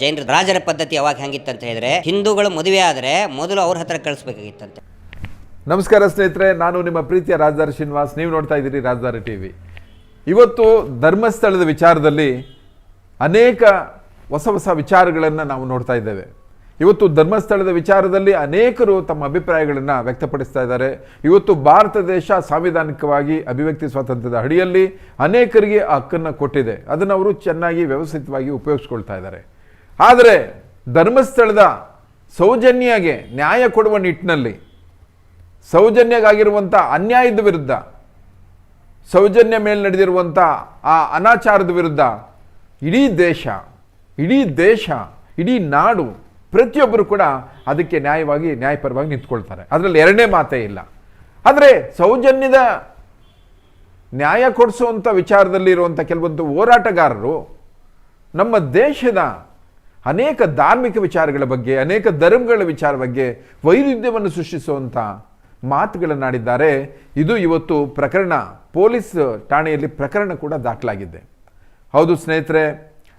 ಜೈನರ ರಾಜರ ಪದ್ಧತಿ ಯಾವಾಗ ಹೆಂಗಿತ್ತಂತ ಹೇಳಿದ್ರೆ, ಹಿಂದೂಗಳು ಮದುವೆ ಆದರೆ ಮೊದಲು ಅವ್ರ ಹತ್ರ ಕಳಿಸ್ಬೇಕಾಗಿತ್ತಂತೆ. ನಮಸ್ಕಾರ ಸ್ನೇಹಿತರೆ, ನಾನು ನಿಮ್ಮ ಪ್ರೀತಿಯ ರಾಜಧಾರಿ ಶ್ರೀನಿವಾಸ್. ನೀವು ನೋಡ್ತಾ ಇದ್ದೀರಿ ರಾಜಧಾರಿ ಟಿ ವಿ. ಇವತ್ತು ಧರ್ಮಸ್ಥಳದ ವಿಚಾರದಲ್ಲಿ ಅನೇಕ ಹೊಸ ಹೊಸ ವಿಚಾರಗಳನ್ನು ನಾವು ನೋಡ್ತಾ ಇದ್ದೇವೆ. ಇವತ್ತು ಧರ್ಮಸ್ಥಳದ ವಿಚಾರದಲ್ಲಿ ಅನೇಕರು ತಮ್ಮ ಅಭಿಪ್ರಾಯಗಳನ್ನು ವ್ಯಕ್ತಪಡಿಸ್ತಾ ಇದ್ದಾರೆ. ಇವತ್ತು ಭಾರತ ದೇಶ ಸಾಂವಿಧಾನಿಕವಾಗಿ ಅಭಿವ್ಯಕ್ತಿ ಸ್ವಾತಂತ್ರ್ಯದ ಅಡಿಯಲ್ಲಿ ಅನೇಕರಿಗೆ ಆ ಹಕ್ಕನ್ನು ಕೊಟ್ಟಿದೆ. ಅದನ್ನು ಅವರು ಚೆನ್ನಾಗಿ ವ್ಯವಸ್ಥಿತವಾಗಿ ಉಪಯೋಗಿಸ್ಕೊಳ್ತಾ ಇದ್ದಾರೆ. ಆದರೆ ಧರ್ಮಸ್ಥಳದ ಸೌಜನ್ಯಗೆ ನ್ಯಾಯ ಕೊಡುವ ನಿಟ್ಟಿನಲ್ಲಿ ಸೌಜನ್ಯಗಾಗಿರುವಂಥ ಅನ್ಯಾಯದ ವಿರುದ್ಧ, ಸೌಜನ್ಯ ಮೇಲೆ ನಡೆದಿರುವಂಥ ಆ ಅನಾಚಾರದ ವಿರುದ್ಧ ಇಡೀ ದೇಶ ಇಡೀ ದೇಶ, ಇಡೀ ನಾಡು ಪ್ರತಿಯೊಬ್ಬರು ಕೂಡ ಅದಕ್ಕೆ ನ್ಯಾಯವಾಗಿ, ನ್ಯಾಯಪರವಾಗಿ ನಿಂತ್ಕೊಳ್ತಾರೆ. ಅದರಲ್ಲಿ ಎರಡನೇ ಮಾತೇ ಇಲ್ಲ. ಆದರೆ ಸೌಜನ್ಯದ ನ್ಯಾಯ ಕೊಡಿಸುವಂಥ ವಿಚಾರದಲ್ಲಿ ಇರುವಂಥ ಕೆಲವೊಂದು ಹೋರಾಟಗಾರರು ನಮ್ಮ ದೇಶದ ಅನೇಕ ಧಾರ್ಮಿಕ ವಿಚಾರಗಳ ಬಗ್ಗೆ, ಅನೇಕ ಧರ್ಮಗಳ ವಿಚಾರ ಬಗ್ಗೆ ವೈರುಧ್ಯವನ್ನು ಸೃಷ್ಟಿಸುವಂಥ ಮಾತುಗಳನ್ನಾಡಿದ್ದಾರೆ ಇದು ಇವತ್ತು ಪ್ರಕರಣ, ಪೊಲೀಸ್ ಠಾಣೆಯಲ್ಲಿ ಪ್ರಕರಣ ಕೂಡ ದಾಖಲಾಗಿದೆ. ಹೌದು ಸ್ನೇಹಿತರೆ,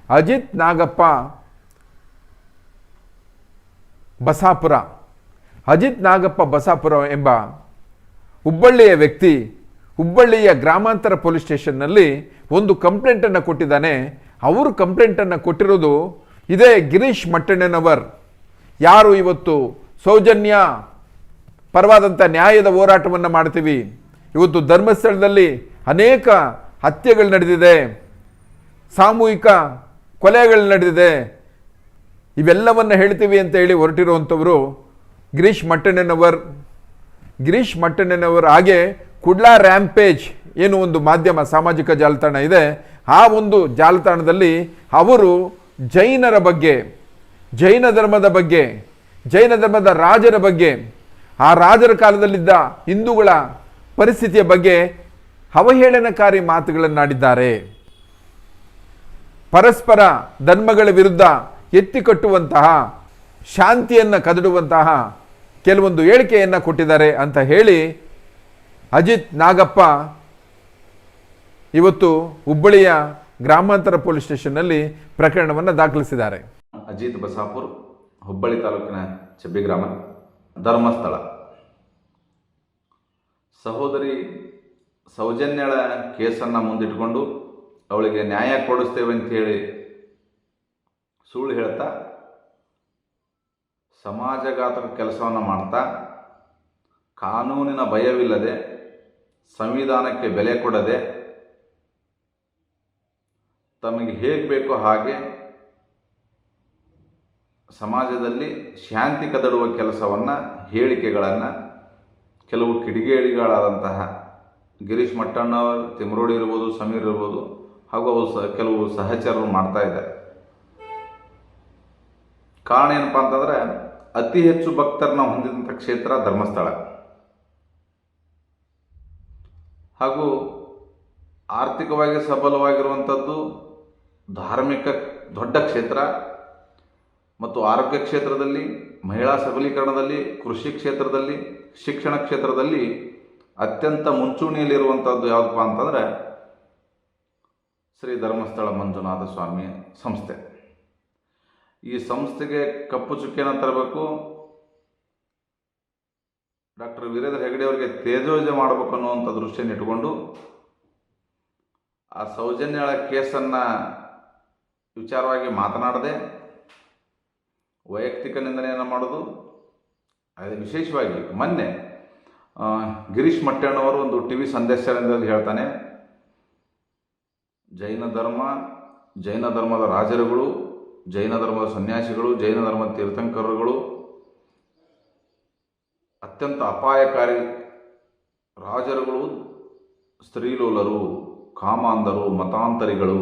ಅಜಿತ್ ನಾಗಪ್ಪ, ಬಸಾಪುರ. ಅಜಿತ್ ನಾಗಪ್ಪ ಬಸಾಪುರ ಎಂಬ ಹುಬ್ಬಳ್ಳಿಯ ವ್ಯಕ್ತಿ, ಹುಬ್ಬಳ್ಳಿಯ ಗ್ರಾಮಾಂತರ ಪೊಲೀಸ್ ಸ್ಟೇಷನ್ನಲ್ಲಿ ಒಂದು ಕಂಪ್ಲೇಂಟನ್ನು ಕೊಟ್ಟಿದ್ದಾನೆ. ಅವರು ಕಂಪ್ಲೇಂಟನ್ನು ಕೊಟ್ಟಿರೋದು ಇದೇ ಗಿರೀಶ್ ಮಟ್ಟಣ್ಣನವರ್. ಯಾರು ಇವತ್ತು ಸೌಜನ್ಯ ಪರವಾದಂಥ ನ್ಯಾಯದ ಹೋರಾಟವನ್ನು ಮಾಡ್ತೀವಿ? ಇವತ್ತು ಧರ್ಮಸ್ಥಳದಲ್ಲಿ ಅನೇಕ ಹತ್ಯೆಗಳು ನಡೆದಿದೆ. ಸಾಮೂಹಿಕ ಕೊಲೆಗಳು ನಡೆದಿದೆ. ಇವೆಲ್ಲವನ್ನು ಹೇಳ್ತೀವಿ ಅಂತ ಹೇಳಿ ಹೊರಟಿರುವಂಥವರು ಗಿರೀಶ್ ಮಟ್ಟಣ್ಣನವರ್. ಗಿರೀಶ್ ಮಟ್ಟಣ್ಣನವರ್ ಹಾಗೆ ಕುಡ್ಲಾ ರ್ಯಾಂಪೇಜ್ ಏನು ಒಂದು ಮಾಧ್ಯಮ, ಸಾಮಾಜಿಕ ಜಾಲತಾಣ ಇದೆ. ಆ ಒಂದು ಜಾಲತಾಣದಲ್ಲಿ ಅವರು ಜೈನರ ಬಗ್ಗೆ, ಜೈನ ಧರ್ಮದ ಬಗ್ಗೆ, ಜೈನ ಧರ್ಮದ ರಾಜರ ಬಗ್ಗೆ, ಆ ರಾಜರ ಕಾಲದಲ್ಲಿದ್ದ ಹಿಂದೂಗಳ ಪರಿಸ್ಥಿತಿಯ ಬಗ್ಗೆ ಅವಹೇಳನಕಾರಿ ಮಾತುಗಳನ್ನಾಡಿದ್ದಾರೆ ಪರಸ್ಪರ ಧರ್ಮಗಳ ವಿರುದ್ಧ ಎತ್ತಿಕಟ್ಟುವಂತಹ, ಶಾಂತಿಯನ್ನು ಕದಡುವಂತಹ ಕೆಲವೊಂದು ಹೇಳಿಕೆಯನ್ನು ಕೊಟ್ಟಿದ್ದಾರೆ ಅಂತ ಹೇಳಿ ಅಜಿತ್ ನಾಗಪ್ಪ ಇವತ್ತು ಹುಬ್ಬಳ್ಳಿಯ ಗ್ರಾಮಾಂತರ ಪೊಲೀಸ್ ಸ್ಟೇಷನ್ನಲ್ಲಿ ಪ್ರಕರಣವನ್ನು ದಾಖಲಿಸಿದ್ದಾರೆ. ಅಜಿತ್ ಬಸಾಪುರ್, ಹುಬ್ಬಳ್ಳಿ ತಾಲೂಕಿನ ಚೆಬ್ಬಿ ಗ್ರಾಮ, ಧರ್ಮಸ್ಥಳ. ಸಹೋದರಿ ಸೌಜನ್ಯಳ ಕೇಸನ್ನು ಮುಂದಿಟ್ಕೊಂಡು ಅವಳಿಗೆ ನ್ಯಾಯ ಕೊಡಿಸ್ತೇವೆ ಅಂತ ಹೇಳಿ ಸುಳ್ಳು ಹೇಳ್ತಾ, ಸಮಾಜಘಾತಕ ಕೆಲಸವನ್ನು ಮಾಡ್ತಾ, ಕಾನೂನಿನ ಭಯವಿಲ್ಲದೆ, ಸಂವಿಧಾನಕ್ಕೆ ಬೆಲೆ ಕೊಡದೆ ತಮಗೆ ಹೇಗೆ ಬೇಕೋ ಹಾಗೆ ಸಮಾಜದಲ್ಲಿ ಶಾಂತಿ ಕದಡುವ ಕೆಲಸವನ್ನು, ಹೇಳಿಕೆಗಳನ್ನು, ಕೆಲವು ಕಿಡಿಗೇಡಿಗಳಾದಂತಹ ಗಿರೀಶ್ ಮಟ್ಟಣ್ಣ, ತಿಮ್ರೋಡಿ ಇರ್ಬೋದು, ಸಮೀರ್ ಇರ್ಬೋದು, ಹಾಗೂ ಅವರು ಸ, ಕೆಲವು ಸಹಚರರು ಮಾಡ್ತಾ ಇದ್ದಾರೆ. ಕಾರಣ ಏನಪ್ಪ ಅಂತಂದರೆ, ಅತಿ ಹೆಚ್ಚು ಭಕ್ತರನ್ನ ಹೊಂದಿದಂಥ ಕ್ಷೇತ್ರ ಧರ್ಮಸ್ಥಳ. ಹಾಗೂ ಆರ್ಥಿಕವಾಗಿ ಸಬಲವಾಗಿರುವಂಥದ್ದು ಧಾರ್ಮಿಕ ದೊಡ್ಡ ಕ್ಷೇತ್ರ ಮತ್ತು ಆರೋಗ್ಯ ಕ್ಷೇತ್ರದಲ್ಲಿ, ಮಹಿಳಾ ಸಬಲೀಕರಣದಲ್ಲಿ, ಕೃಷಿ ಕ್ಷೇತ್ರದಲ್ಲಿ, ಶಿಕ್ಷಣ ಕ್ಷೇತ್ರದಲ್ಲಿ ಅತ್ಯಂತ ಮುಂಚೂಣಿಯಲ್ಲಿರುವಂಥದ್ದು ಯಾವುದಪ್ಪ ಅಂತಂದರೆ ಶ್ರೀ ಧರ್ಮಸ್ಥಳ ಮಂಜುನಾಥ ಸ್ವಾಮಿ ಸಂಸ್ಥೆ. ಈ ಸಂಸ್ಥೆಗೆ ಕಪ್ಪು ಚುಕ್ಕಿಯನ್ನು ತರಬೇಕು. ಡಾಕ್ಟರ್ ವೀರೇಂದ್ರ ಹೆಗಡೆ ಅವರಿಗೆ ತೇಜೋಜ ಮಾಡಬೇಕು ಅನ್ನುವಂಥ ದೃಷ್ಟಿಯನ್ನು ಇಟ್ಟುಕೊಂಡು ಆ ಸೌಜನ್ಯಗಳ ಕೇಸನ್ನು ವಿಚಾರವಾಗಿ ಮಾತನಾಡದೆ ವೈಯಕ್ತಿಕ ನಿಂದನೆಯನ್ನು ಮಾಡೋದು, ಅದು ವಿಶೇಷವಾಗಿ ಮೊನ್ನೆ ಗಿರೀಶ್ ಮಟ್ಟಣ್ಣವರು ಒಂದು ಟಿ ವಿ ಸಂದೇಶದಲ್ಲಿ ಹೇಳ್ತಾನೆ, ಜೈನ ಧರ್ಮ, ಜೈನ ಧರ್ಮದ ರಾಜರುಗಳು, ಜೈನ ಧರ್ಮದ ಸನ್ಯಾಸಿಗಳು, ಜೈನ ಧರ್ಮದ ತೀರ್ಥಂಕರರುಗಳು ಅತ್ಯಂತ ಅಪಾಯಕಾರಿ ರಾಜರುಗಳು, ಸ್ತ್ರೀಲೋಲರು, ಕಾಮಾಂಧರು, ಮತಾಂತರಿಗಳು.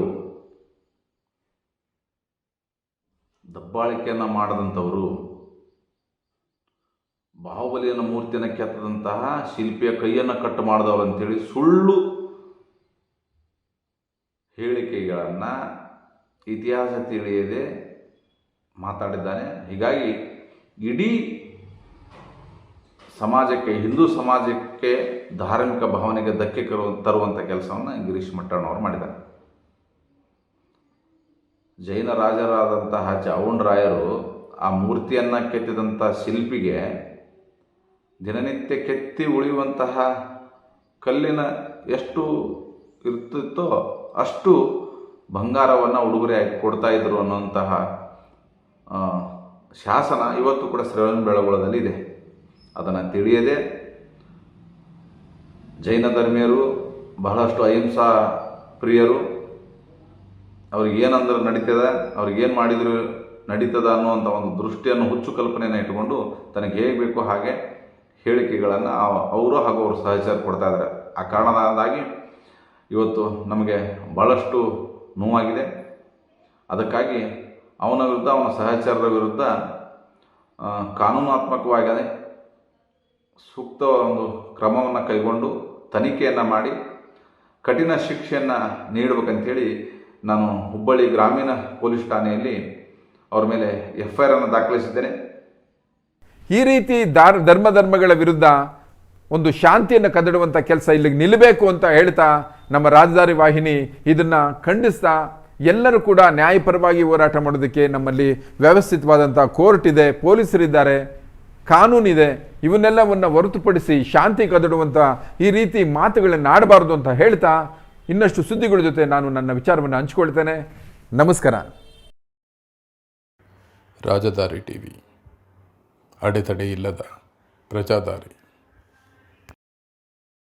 ದಬ್ಬಾಳಿಕೆಯನ್ನು ಮಾಡಿದಂಥವರು ಬಾಹುಬಲಿಯನ ಮೂರ್ತಿಯನ್ನು ಕೆತ್ತದಂತಹ ಶಿಲ್ಪಿಯ ಕೈಯನ್ನು ಕಟ್ ಮಾಡಿದವರು ಅಂತೇಳಿ ಸುಳ್ಳು ಹೇಳಿಕೆಗಳನ್ನು ಇತಿಹಾಸ ತಿಳಿಯದೆ ಮಾತಾಡಿದ್ದಾನೆ. ಹೀಗಾಗಿ ಇಡೀ ಸಮಾಜಕ್ಕೆ, ಹಿಂದೂ ಸಮಾಜಕ್ಕೆ ಧಾರ್ಮಿಕ ಭಾವನೆಗೆ ಧಕ್ಕೆ ತರುವಂಥ ಕೆಲಸವನ್ನು ಗಿರೀಶ್ ಮಟ್ಟಣ್ಣವರು ಮಾಡಿದ್ದಾರೆ. ಜೈನ ರಾಜರಾದಂತಹ ಚಾವುಂಡರಾಯರು ಆ ಮೂರ್ತಿಯನ್ನು ಕೆತ್ತಿದಂಥ ಶಿಲ್ಪಿಗೆ ದಿನನಿತ್ಯ ಕೆತ್ತಿ ಉಳಿಯುವಂತಹ ಕಲ್ಲಿನ ಎಷ್ಟು ಇರ್ತಿತ್ತೋ ಅಷ್ಟು ಬಂಗಾರವನ್ನು ಉಡುಗೊರೆಯಾಗಿ ಕೊಡ್ತಾ ಇದ್ರು ಅನ್ನುವಂತಹ ಶಾಸನ ಇವತ್ತು ಕೂಡ ಶ್ರವಣಬೆಳಗೊಳದಲ್ಲಿ ಇದೆ. ಅದನ್ನು ತಿಳಿಯದೆ ಜೈನ ಧರ್ಮೀಯರು ಬಹಳಷ್ಟು ಅಹಿಂಸಾ ಪ್ರಿಯರು ಅವ್ರಿಗೆ ಏನಂದ್ರೆ ನಡೀತದ, ಅವ್ರಿಗೆ ಏನು ಮಾಡಿದ್ರು ನಡೀತದ ಅನ್ನುವಂಥ ಒಂದು ದೃಷ್ಟಿಯನ್ನು ಹುಚ್ಚು ಕಲ್ಪನೆಯನ್ನು ಇಟ್ಟುಕೊಂಡು ತನಗೆ ಹೇಗೆ ಬೇಕೋ ಹಾಗೆ ಹೇಳಿಕೆಗಳನ್ನು ಅವರು ಹಾಗೂ ಅವರು ಸಹಚಾರ ಕೊಡ್ತಾ ಇದ್ದಾರೆ. ಆ ಕಾರಣದಾಗಿ ಇವತ್ತು ನಮಗೆ ಭಾಳಷ್ಟು ನೋವಾಗಿದೆ. ಅದಕ್ಕಾಗಿ ಅವನ ವಿರುದ್ಧ, ಅವನ ಸಹಚರರ ವಿರುದ್ಧ ಕಾನೂನಾತ್ಮಕವಾಗಿದೆ ಕಾನೂನಾತ್ಮಕವಾಗಿ ಸೂಕ್ತ ಒಂದು ಕ್ರಮವನ್ನು ಕೈಗೊಂಡು ತನಿಖೆಯನ್ನು ಮಾಡಿ ಕಠಿಣ ಶಿಕ್ಷೆಯನ್ನು ನೀಡಬೇಕಂತೇಳಿ ನಾನು ಹುಬ್ಬಳ್ಳಿ ಗ್ರಾಮೀಣ ಪೊಲೀಸ್ ಠಾಣೆಯಲ್ಲಿ ಅವರ ಮೇಲೆ ಎಫ್ ಐ ಅನ್ನು ದಾಖಲಿಸಿದ್ದೇನೆ. ಈ ರೀತಿ ದಾರ್, ಧರ್ಮ ಧರ್ಮಗಳ ವಿರುದ್ಧ ಒಂದು ಶಾಂತಿಯನ್ನು ಕದಡುವಂಥ ಕೆಲಸ ಇಲ್ಲಿಗೆ ನಿಲ್ಲಬೇಕು ಅಂತ ಹೇಳ್ತಾ ನಮ್ಮ ರಾಜಧಾನಿ ವಾಹಿನಿ ಇದನ್ನು ಖಂಡಿಸ್ತಾ ಎಲ್ಲರೂ ಕೂಡ ನ್ಯಾಯಪರವಾಗಿ ಹೋರಾಟ ಮಾಡೋದಕ್ಕೆ ನಮ್ಮಲ್ಲಿ ವ್ಯವಸ್ಥಿತವಾದಂಥ ಕೋರ್ಟ್ ಇದೆ ಪೊಲೀಸರಿದ್ದಾರೆ ಕಾನೂನಿದೆ ಇವನ್ನೆಲ್ಲವನ್ನು ಹೊರತುಪಡಿಸಿ ಶಾಂತಿ ಕದಡುವಂಥ ಈ ರೀತಿ ಮಾತುಗಳನ್ನು ಆಡಬಾರ್ದು ಅಂತ ಹೇಳ್ತಾ ಇನ್ನಷ್ಟು ಸುದ್ದಿಗಳ ಜೊತೆ ನಾನು ನನ್ನ ವಿಚಾರವನ್ನು ಹಂಚಿಕೊಳ್ತೇನೆ. ನಮಸ್ಕಾರ. ರಾಜಧಾರಿ ಟಿವಿ. ಅಡೆತಡೆ ಇಲ್ಲದ ಪ್ರಜಾದಾರಿ.